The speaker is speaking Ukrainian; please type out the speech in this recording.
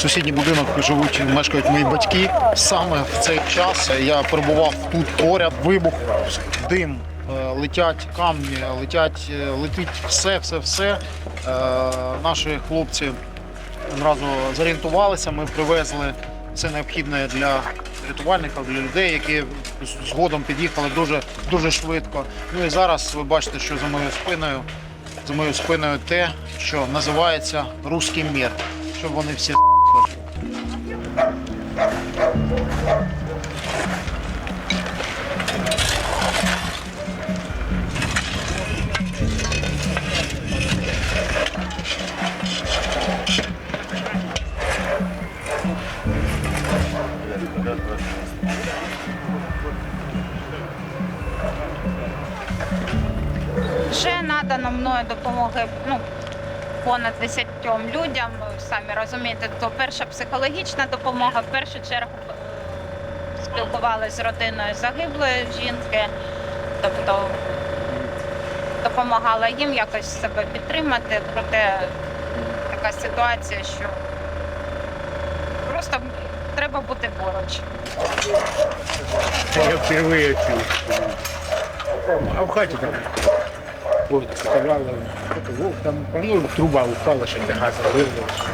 Сусідній будинок живуть, мешкають мої батьки. Саме в цей час я перебував тут поряд. Вибух, дим, е, летять камні, летять, е, летить все, все, все. Е, Наші хлопці одразу зорієнтувалися. Ми привезли все необхідне для рятувальників, для людей, які згодом під'їхали дуже дуже швидко. Ну і зараз ви бачите, що за моєю спиною, за моєю спиною те, що називається руський мір. Щоб вони всі Вже надано мною допомоги ну, понад 10 людям. Самі розумієте, то перша психологічна допомога. В першу чергу спілкувалися з родиною загиблої жінки, тобто допомагала їм якось себе підтримати. Проте така ситуація, що просто треба бути поруч. Я впервые чую. А в хаті там вот, сказали, там, по-моему, труба упала, що газ вырвалось.